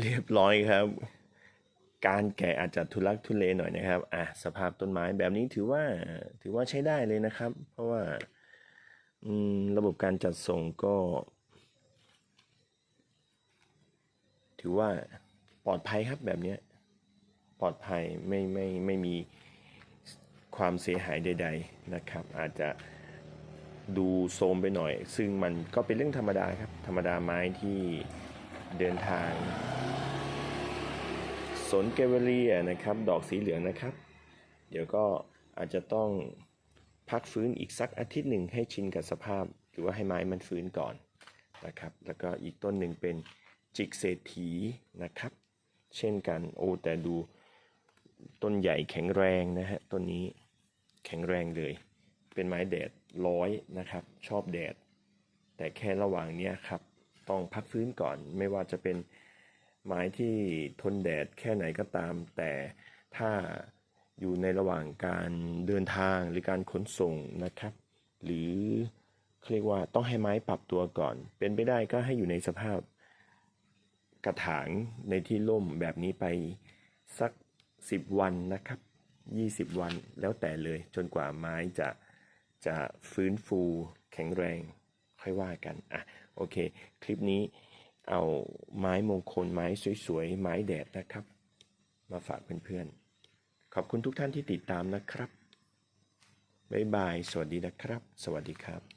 เรียบร้อยครับ การแกะอาจจะทุลักทุเลหน่อยนะครับอะสภาพต้นไม้แบบนี้ถือว่าถือว่าใช้ได้เลยนะครับ เพราะว่าอืมระบบการจัดส่งก็ ถือว่าปลอดภัยครับแบบเนี้ยปลอดภัยไม่ไม่ไม่มีความเสียหายใด ๆนะครับ อาจจะดูโทรมไปหน่อย ซึ่งมันก็เป็นเรื่องธรรมดาครับ ธรรมดาไม้ที่ เดินทางสนเกเวเรียนะครับ ดอกสีเหลืองนะครับ เดี๋ยวก็อาจจะต้องพักฟื้นอีกสักอาทิตย์หนึ่งให้ชินกับสภาพ หรือว่าให้ไม้มันฟื้นก่อนนะครับ แล้วก็อีกต้นหนึ่งเป็นจิกเศรษฐีนะครับ เช่นกันโอ้แต่ดูต้นใหญ่แข็งแรงนะฮะต้นนี้แข็งแรงเลย เป็นไม้แดดร้อยนะครับ ชอบแดด แต่แค่ระหว่างเนี้ยครับ ต้องพักฟื้นก่อน ไม่ว่าจะเป็นไม้ที่ทนแดดแค่ไหนก็ตาม แต่ถ้าอยู่ในระหว่างการเดินทางหรือการขนส่งนะครับ หรือเรียกว่าต้องให้ไม้ปรับตัวก่อน เป็นไปได้ก็ให้อยู่ในสภาพกระถางในที่ร่มแบบนี้ไปสัก 10 วันนะครับ 20 วันแล้วแต่เลยจนกว่าไม้จะจะฟื้นฟูแข็งแรงค่อยว่ากันอะ โอเค คลิปนี้เอาไม้มงคลไม้สวยๆ ไม้แดดนะครับ มาฝากเพื่อนๆ ขอบคุณทุกท่านที่ติดตามนะครับ บ๊ายบาย สวัสดีนะครับ สวัสดีครับ